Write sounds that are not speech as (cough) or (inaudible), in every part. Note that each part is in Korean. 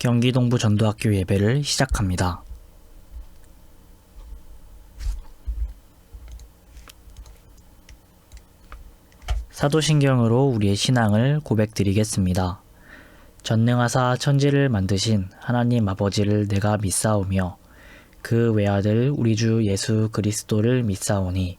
경기동부 전도학교 예배를 시작합니다. 사도신경으로 우리의 신앙을 고백드리겠습니다. 전능하사 천지를 만드신 하나님 아버지를 내가 믿사오며 그 외아들 우리 주 예수 그리스도를 믿사오니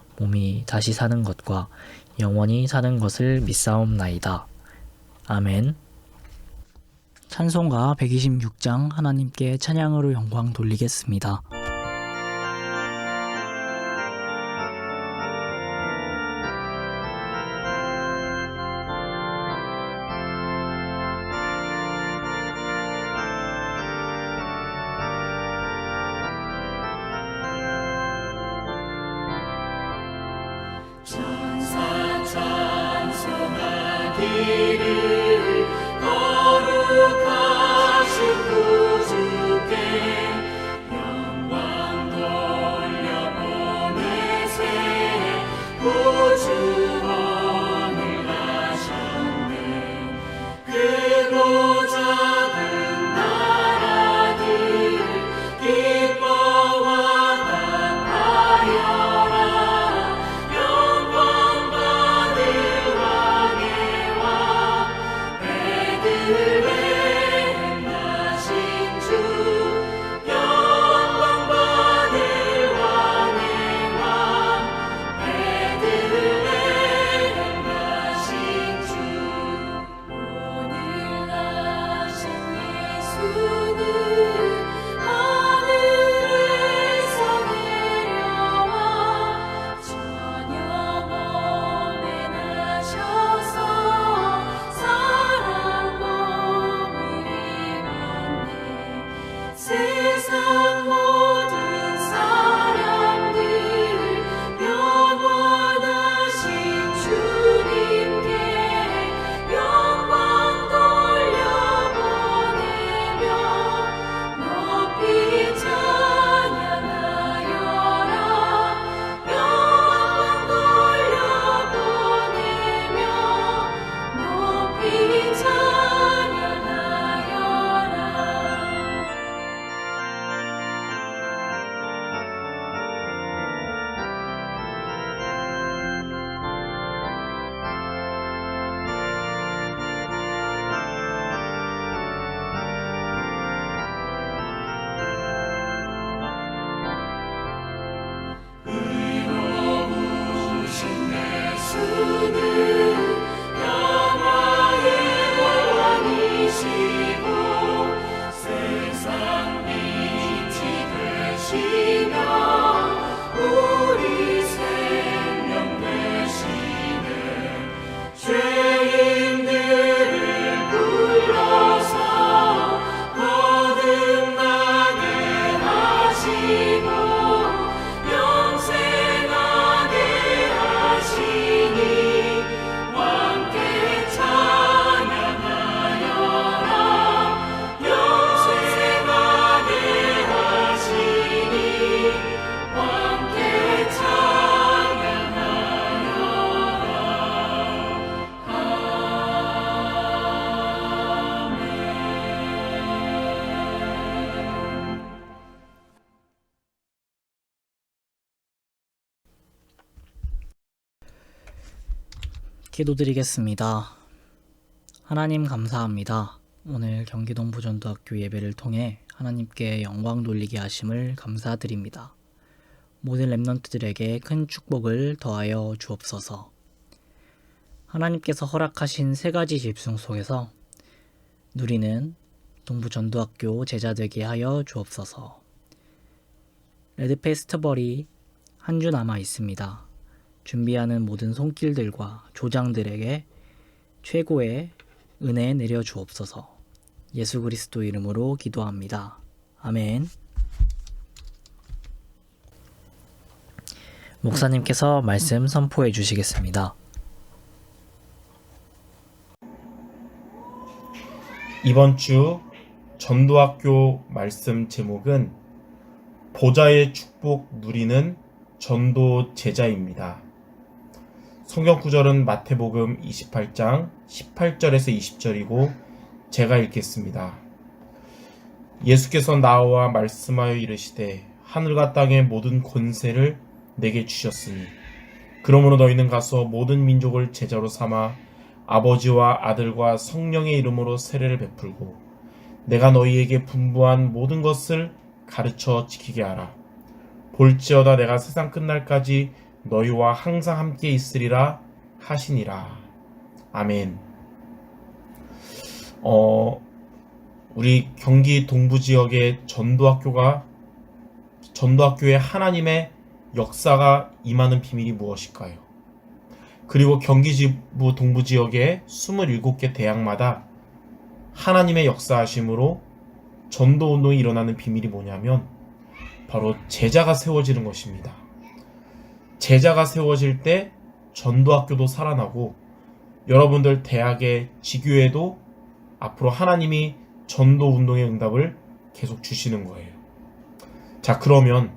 몸이 다시 사는 것과 영원히 사는 것을 믿사옵나이다. 아멘. 찬송가 126장 하나님께 찬양으로 영광 돌리겠습니다. 찬송하기를 거룩하 기도드리겠습니다. 하나님 감사합니다. 오늘 경기동부 전도학교 예배를 통해 하나님께 영광 돌리게 하심을 감사드립니다. 모든 랩런트들에게 큰 축복을 더하여 주옵소서. 하나님께서 허락하신 세 가지 집중 속에서 누리는 동부 전도학교 제자 되게 하여 주옵소서. 레드 페스티벌이 한 주 남아 있습니다. 준비하는 모든 손길들과 조장들에게 최고의 은혜 내려 주옵소서. 예수 그리스도 이름으로 기도합니다. 아멘. 목사님께서 말씀 선포해 주시겠습니다. 이번 주 전도학교 말씀 제목은 보좌의 축복 누리는 전도 제자입니다. 성경 구절은 마태복음 28장 18절에서 20절이고 제가 읽겠습니다. 예수께서 나와 말씀하여 이르시되 하늘과 땅의 모든 권세를 내게 주셨으니 그러므로 너희는 가서 모든 민족을 제자로 삼아 아버지와 아들과 성령의 이름으로 세례를 베풀고 내가 너희에게 분부한 모든 것을 가르쳐 지키게 하라. 볼지어다 내가 세상 끝날까지 너희와 항상 함께 있으리라 하시니라. 아멘. 어, 우리 경기 동부 지역의 전도학교가 전도학교에 하나님의 역사가 임하는 비밀이 무엇일까요? 그리고 경기지부 동부 지역의 27개 대학마다 하나님의 역사하심으로 전도 운동이 일어나는 비밀이 뭐냐면 바로 제자가 세워지는 것입니다. 제자가 세워질 때 전도학교도 살아나고 여러분들 대학의 지교에도 앞으로 하나님이 전도 운동의 응답을 계속 주시는 거예요. 자, 그러면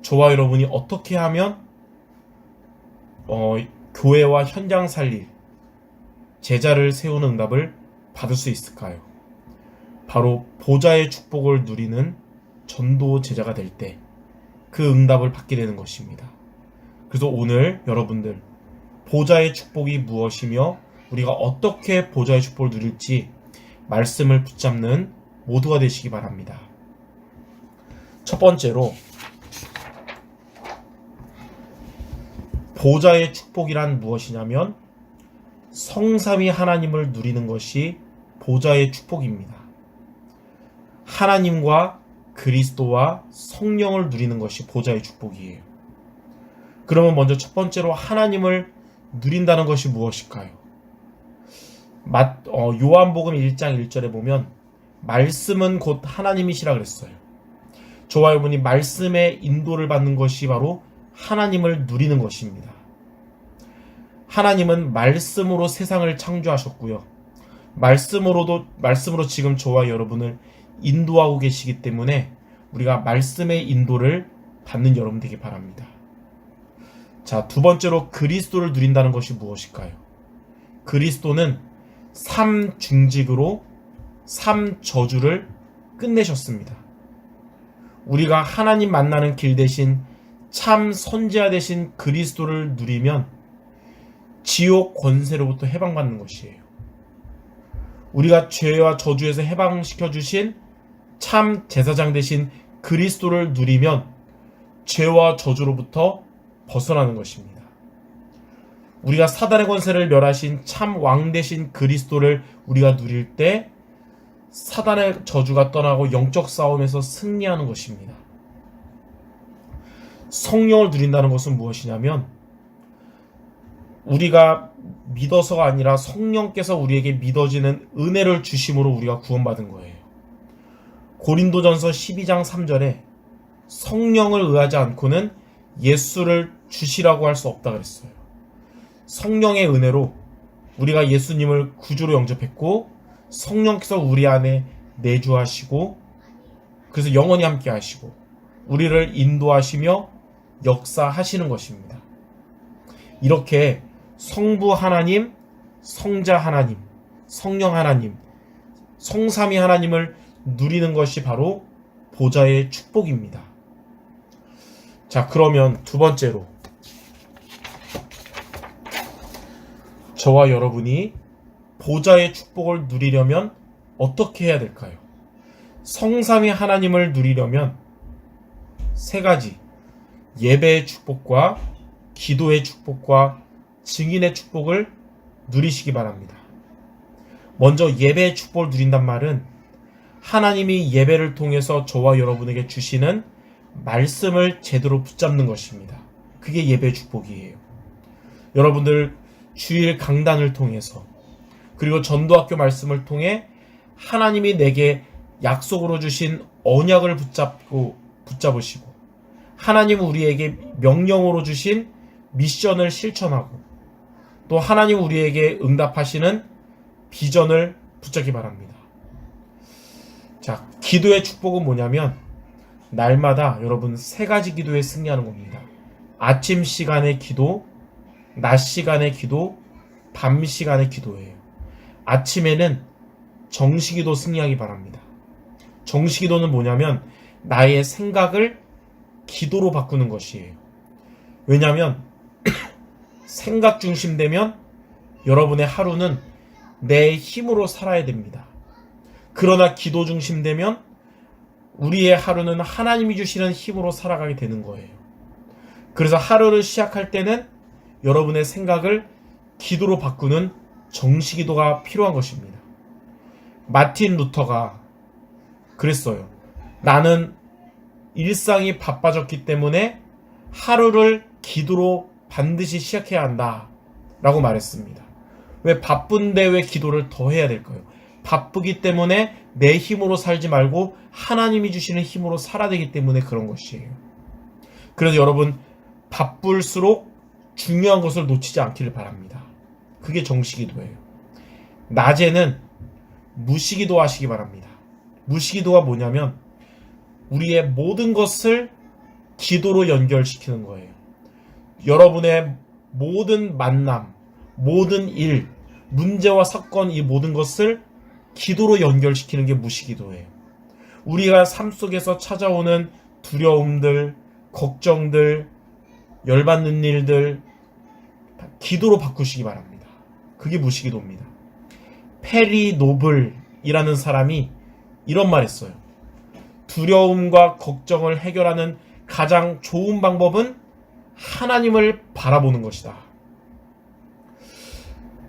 저와 여러분이 어떻게 하면 어, 교회와 현장 살릴 제자를 세우는 응답을 받을 수 있을까요? 바로 보좌의 축복을 누리는 전도 제자가 될 때 그 응답을 받게 되는 것입니다. 그래서 오늘 여러분들 보좌의 축복이 무엇이며 우리가 어떻게 보좌의 축복을 누릴지 말씀을 붙잡는 모두가 되시기 바랍니다. 첫 번째로 보좌의 축복이란 무엇이냐면 성삼위 하나님을 누리는 것이 보좌의 축복입니다. 하나님과 그리스도와 성령을 누리는 것이 보좌의 축복이에요. 그러면 먼저 첫 번째로 하나님을 누린다는 것이 무엇일까요? 마, 어, 요한복음 1장 1절에 보면 말씀은 곧 하나님이시라 그랬어요. 저와 여러분이 말씀의 인도를 받는 것이 바로 하나님을 누리는 것입니다. 하나님은 말씀으로 세상을 창조하셨고요. 말씀으로도 말씀으로 지금 저와 여러분을 인도하고 계시기 때문에 우리가 말씀의 인도를 받는 여러분 되기 바랍니다. 자, 두 번째로 그리스도를 누린다는 것이 무엇일까요? 그리스도는 삼 중직으로 삼 저주를 끝내셨습니다. 우리가 하나님 만나는 길 대신 참 선지자 대신 그리스도를 누리면 지옥 권세로부터 해방받는 것이에요. 우리가 죄와 저주에서 해방시켜 주신 참 제사장 대신 그리스도를 누리면 죄와 저주로부터 벗어나는 것입니다. 우리가 사단의 권세를 멸하신 참 왕 대신 그리스도를 우리가 누릴 때 사단의 저주가 떠나고 영적 싸움에서 승리하는 것입니다. 성령을 누린다는 것은 무엇이냐면 우리가 믿어서가 아니라 성령께서 우리에게 믿어지는 은혜를 주심으로 우리가 구원받은 거예요. 고린도전서 12장 3절에 성령을 의하지 않고는 예수를 주시라고 할 수 없다 그랬어요. 성령의 은혜로 우리가 예수님을 구주로 영접했고 성령께서 우리 안에 내주하시고 그래서 영원히 함께 하시고 우리를 인도하시며 역사하시는 것입니다. 이렇게 성부 하나님, 성자 하나님, 성령 하나님, 성삼위 하나님을 누리는 것이 바로 보좌의 축복입니다. 자, 그러면 두 번째로 저와 여러분이 보좌의 축복을 누리려면 어떻게 해야 될까요? 성삼위 하나님을 누리려면 세 가지 예배의 축복과 기도의 축복과 증인의 축복을 누리시기 바랍니다. 먼저 예배의 축복을 누린단 말은 하나님이 예배를 통해서 저와 여러분에게 주시는 말씀을 제대로 붙잡는 것입니다. 그게 예배의 축복이에요. 여러분들 주일 강단을 통해서 그리고 전도학교 말씀을 통해 하나님이 내게 약속으로 주신 언약을 붙잡고 붙잡으시고 하나님 우리에게 명령으로 주신 미션을 실천하고 또 하나님 우리에게 응답하시는 비전을 붙잡기 바랍니다. 자, 기도의 축복은 뭐냐면 날마다 여러분 세 가지 기도에 승리하는 겁니다. 아침 시간의 기도, 낮 시간의 기도, 밤 시간의 기도예요. 아침에는 정시기도 승리하기 바랍니다. 정시기도는 뭐냐면 나의 생각을 기도로 바꾸는 것이에요. 왜냐하면 (clears throat) 생각 중심되면 여러분의 하루는 내 힘으로 살아야 됩니다. 그러나 기도 중심되면 우리의 하루는 하나님이 주시는 힘으로 살아가게 되는 거예요. 그래서 하루를 시작할 때는 여러분의 생각을 기도로 바꾸는 정시 기도가 필요한 것입니다. 마틴 루터가 그랬어요. 나는 일상이 바빠졌기 때문에 하루를 기도로 반드시 시작해야 한다. 라고 말했습니다. 왜 바쁜데 왜 기도를 더 해야 될까요? 바쁘기 때문에 내 힘으로 살지 말고 하나님이 주시는 힘으로 살아야 되기 때문에 그런 것이에요. 그래서 여러분, 바쁠수록 중요한 것을 놓치지 않기를 바랍니다. 그게 정시기도예요. 낮에는 무시기도 하시기 바랍니다. 무시기도가 뭐냐면 우리의 모든 것을 기도로 연결시키는 거예요. 여러분의 모든 만남, 모든 일, 문제와 사건 이 모든 것을 기도로 연결시키는 게 무시기도예요. 우리가 삶 속에서 찾아오는 두려움들, 걱정들, 열받는 일들 다 기도로 바꾸시기 바랍니다. 그게 무시기도입니다. 페리 노블이라는 사람이 이런 말 했어요. 두려움과 걱정을 해결하는 가장 좋은 방법은 하나님을 바라보는 것이다.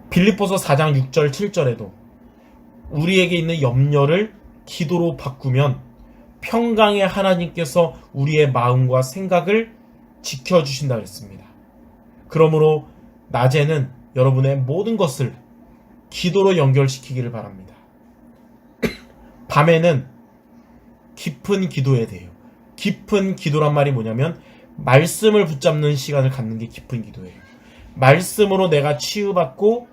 빌립보서 4장 6절 7절에도 우리에게 있는 염려를 기도로 바꾸면 평강의 하나님께서 우리의 마음과 생각을 지켜주신다 그랬습니다. 그러므로 낮에는 여러분의 모든 것을 기도로 연결시키기를 바랍니다. (clears throat) 밤에는 깊은 기도에 대해요. 깊은 기도란 말이 뭐냐면 말씀을 붙잡는 시간을 갖는 게 깊은 기도예요. 말씀으로 내가 치유받고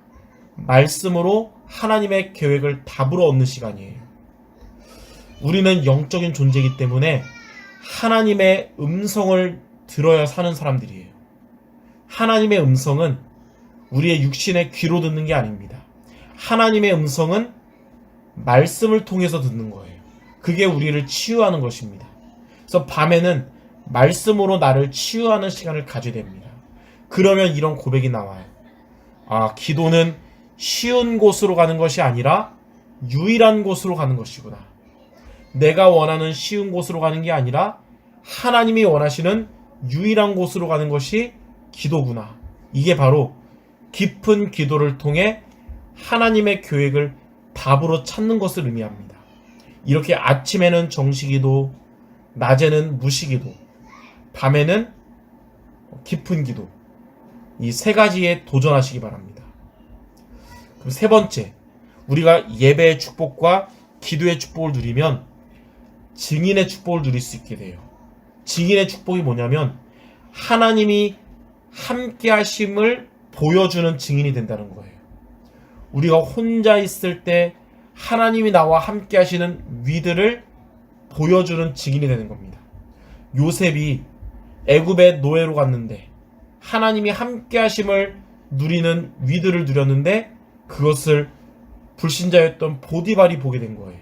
말씀으로 하나님의 계획을 답으로 얻는 시간이에요. 우리는 영적인 존재이기 때문에 하나님의 음성을 들어야 사는 사람들이에요. 하나님의 음성은 우리의 육신의 귀로 듣는 게 아닙니다. 하나님의 음성은 말씀을 통해서 듣는 거예요. 그게 우리를 치유하는 것입니다. 그래서 밤에는 말씀으로 나를 치유하는 시간을 가져야 됩니다. 그러면 이런 고백이 나와요. 아, 기도는 쉬운 곳으로 가는 것이 아니라 유일한 곳으로 가는 것이구나. 내가 원하는 쉬운 곳으로 가는 게 아니라 하나님이 원하시는 유일한 곳으로 가는 것이 기도구나. 이게 바로 깊은 기도를 통해 하나님의 계획을 답으로 찾는 것을 의미합니다. 이렇게 아침에는 정시기도, 낮에는 무시기도, 밤에는 깊은 기도. 이 세 가지에 도전하시기 바랍니다. 그럼 세 번째, 우리가 예배의 축복과 기도의 축복을 누리면 증인의 축복을 누릴 수 있게 돼요. 증인의 축복이 뭐냐면 하나님이 함께 하심을 보여주는 증인이 된다는 거예요. 우리가 혼자 있을 때 하나님이 나와 함께 하시는 위들을 보여주는 증인이 되는 겁니다. 요셉이 애굽의 노예로 갔는데 하나님이 함께 하심을 누리는 위들을 누렸는데 그것을 불신자였던 보디발이 보게 된 거예요.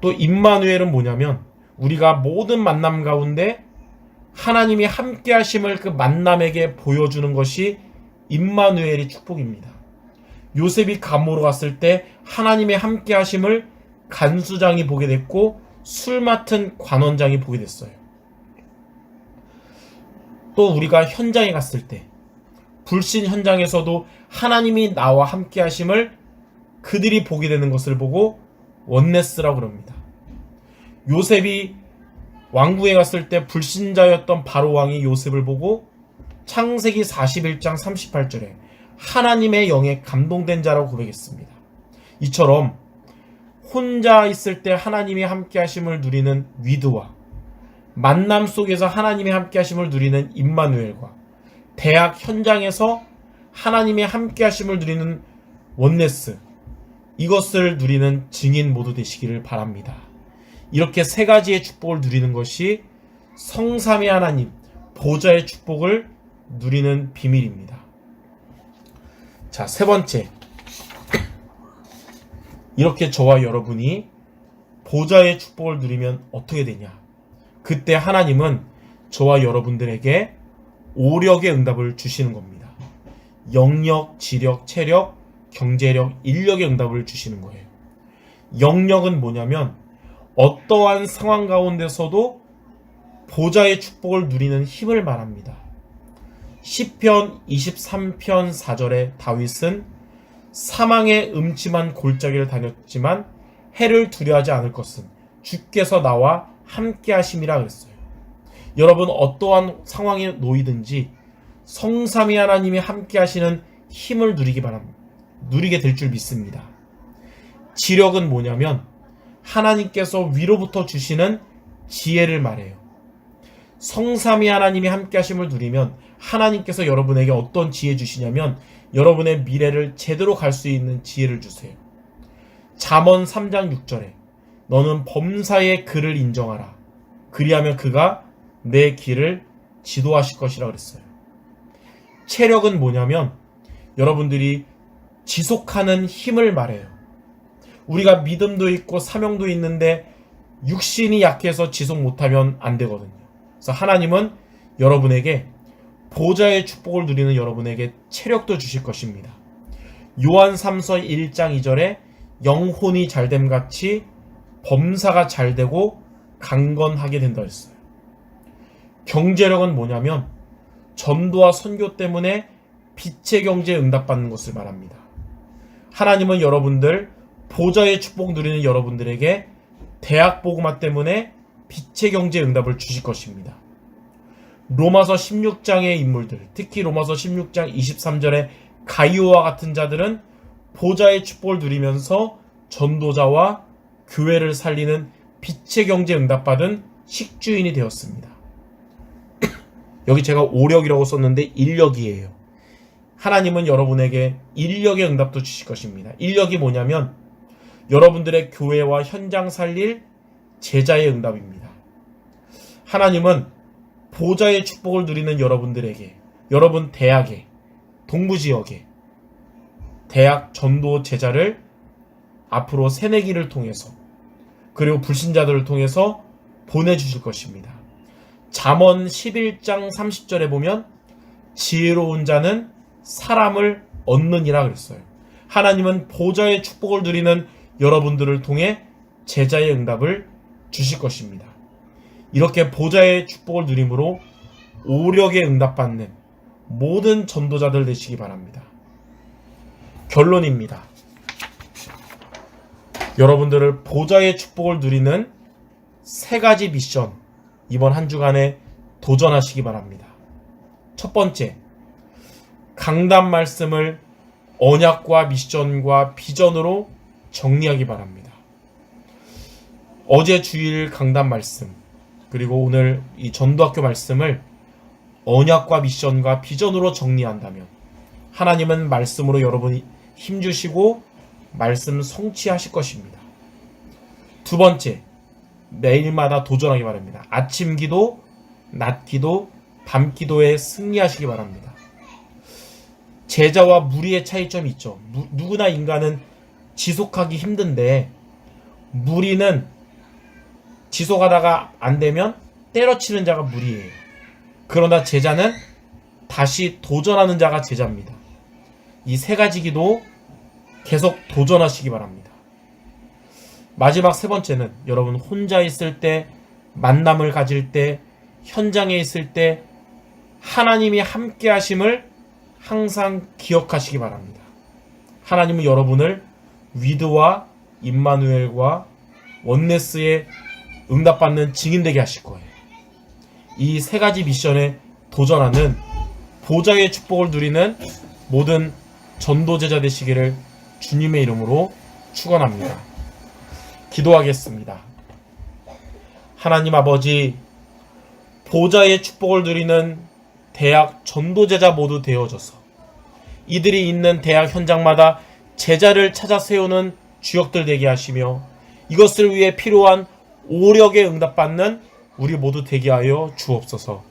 또 임마누엘은 뭐냐면 우리가 모든 만남 가운데 하나님이 함께 하심을 그 만남에게 보여주는 것이 임마누엘의 축복입니다. 요셉이 감모로 갔을 때 하나님의 함께 하심을 간수장이 보게 됐고 술 맡은 관원장이 보게 됐어요. 또 우리가 현장에 갔을 때 불신 현장에서도 하나님이 나와 함께 하심을 그들이 보게 되는 것을 보고 원네스라고 그럽니다. 요셉이 왕궁에 갔을 때 불신자였던 바로 왕이 요셉을 보고 창세기 41장 38절에 하나님의 영에 감동된 자라고 고백했습니다. 이처럼 혼자 있을 때 하나님이 함께 하심을 누리는 위드와 만남 속에서 하나님이 함께 하심을 누리는 임마누엘과 대학 현장에서 하나님의 함께 하심을 누리는 원네스 이것을 누리는 증인 모두 되시기를 바랍니다. 이렇게 세 가지의 축복을 누리는 것이 성삼위 하나님 보좌의 축복을 누리는 비밀입니다. 자, 세 번째. 이렇게 저와 여러분이 보좌의 축복을 누리면 어떻게 되냐? 그때 하나님은 저와 여러분들에게 오력의 응답을 주시는 겁니다. 영력, 지력, 체력, 경제력, 인력의 응답을 주시는 거예요. 영력은 뭐냐면 어떠한 상황 가운데서도 보좌의 축복을 누리는 힘을 말합니다. 시편 23편 4절에 다윗은 사망의 음침한 골짜기를 다녔지만 해를 두려워하지 않을 것은 주께서 나와 함께 하심이라 그랬어요. 여러분 어떠한 상황에 놓이든지 성삼위 하나님이 함께 하시는 힘을 누리기 바랍니다. 누리게 될 줄 믿습니다. 지력은 뭐냐면 하나님께서 위로부터 주시는 지혜를 말해요. 성삼위 하나님이 함께 하심을 누리면 하나님께서 여러분에게 어떤 지혜 주시냐면 여러분의 미래를 제대로 갈 수 있는 지혜를 주세요. 잠언 3장 6절에 너는 범사의 그를 인정하라. 그리하면 그가 내 길을 지도하실 것이라 그랬어요. 체력은 뭐냐면 여러분들이 지속하는 힘을 말해요. 우리가 믿음도 있고 사명도 있는데 육신이 약해서 지속 못하면 안 되거든요. 그래서 하나님은 여러분에게 보좌의 축복을 누리는 여러분에게 체력도 주실 것입니다. 요한 3서 1장 2절에 영혼이 잘됨 같이 범사가 잘되고 강건하게 된다 했어요. 경제력은 뭐냐면 전도와 선교 때문에 빛의 경제에 응답받는 것을 말합니다. 하나님은 여러분들 보좌의 축복 누리는 여러분들에게 대학 보고마 때문에 빛의 경제에 응답을 주실 것입니다. 로마서 16장의 인물들, 특히 로마서 16장 23절의 가이오와 같은 자들은 보좌의 축복을 누리면서 전도자와 교회를 살리는 빛의 경제 응답받은 식주인이 되었습니다. 여기 제가 오력이라고 썼는데 인력이에요. 하나님은 여러분에게 인력의 응답도 주실 것입니다. 인력이 뭐냐면 여러분들의 교회와 현장 살릴 제자의 응답입니다. 하나님은 보좌의 축복을 누리는 여러분들에게, 여러분 대학에, 동부 지역에, 대학 전도 제자를 앞으로 새내기를 통해서, 그리고 불신자들을 통해서 보내주실 것입니다. 잠언 11장 30절에 보면, 지혜로운 자는 사람을 얻느니라 그랬어요. 하나님은 보좌의 축복을 누리는 여러분들을 통해 제자의 응답을 주실 것입니다. 이렇게 보좌의 축복을 누림으로 오력에 응답받는 모든 전도자들 되시기 바랍니다. 결론입니다. 여러분들을 보좌의 축복을 누리는 세 가지 미션 이번 한 주간에 도전하시기 바랍니다. 첫 번째, 강단 말씀을 언약과 미션과 비전으로 정리하기 바랍니다. 어제 주일 강단 말씀, 그리고 오늘 이 전도학교 말씀을 언약과 미션과 비전으로 정리한다면 하나님은 말씀으로 여러분이 힘주시고 말씀 성취하실 것입니다. 두 번째, 매일마다 도전하기 바랍니다. 아침 기도, 낮 기도, 밤 기도에 승리하시기 바랍니다. 제자와 무리의 차이점이 있죠. 무- 누구나 인간은 지속하기 힘든데 무리는 지속하다가 안 되면 때려치는 자가 무리예요. 그러나 제자는 다시 도전하는 자가 제자입니다. 이 세 가지 기도 계속 도전하시기 바랍니다. 마지막 세 번째는 여러분 혼자 있을 때, 만남을 가질 때, 현장에 있을 때 하나님이 함께 하심을 항상 기억하시기 바랍니다. 하나님은 여러분을 위드와 임마누엘과 원네스의 응답받는 증인되게 하실 거예요. 이 세 가지 미션에 도전하는 보좌의 축복을 누리는 모든 전도제자 되시기를 주님의 이름으로 축원합니다. 기도하겠습니다. 하나님 아버지 보좌의 축복을 누리는 대학 전도제자 모두 되어져서 이들이 있는 대학 현장마다 제자를 찾아 세우는 주역들 되게 하시며 이것을 위해 필요한 오력에 응답받는 우리 모두 되게 하여 주옵소서.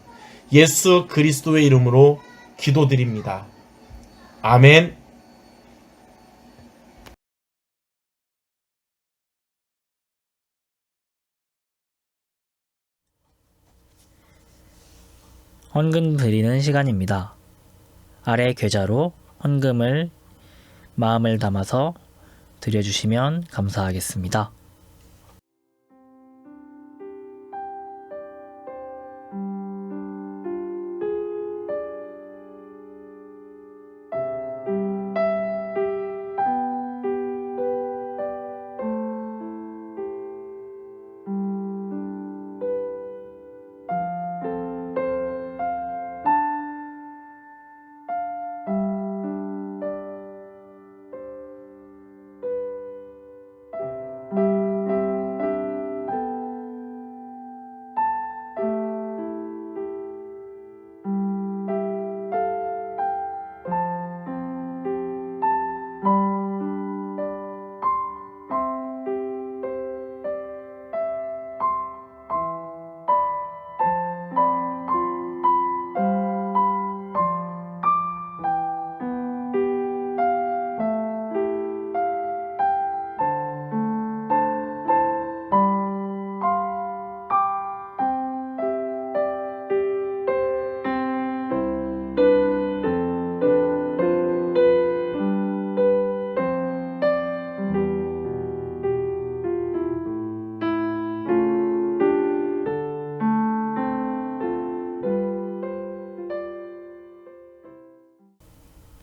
예수 그리스도의 이름으로 기도드립니다. 아멘. 헌금 드리는 시간입니다. 아래 계좌로 헌금을 마음을 담아서 드려주시면 감사하겠습니다.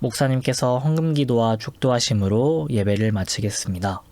목사님께서 헌금 기도와 축도하심으로 예배를 마치겠습니다.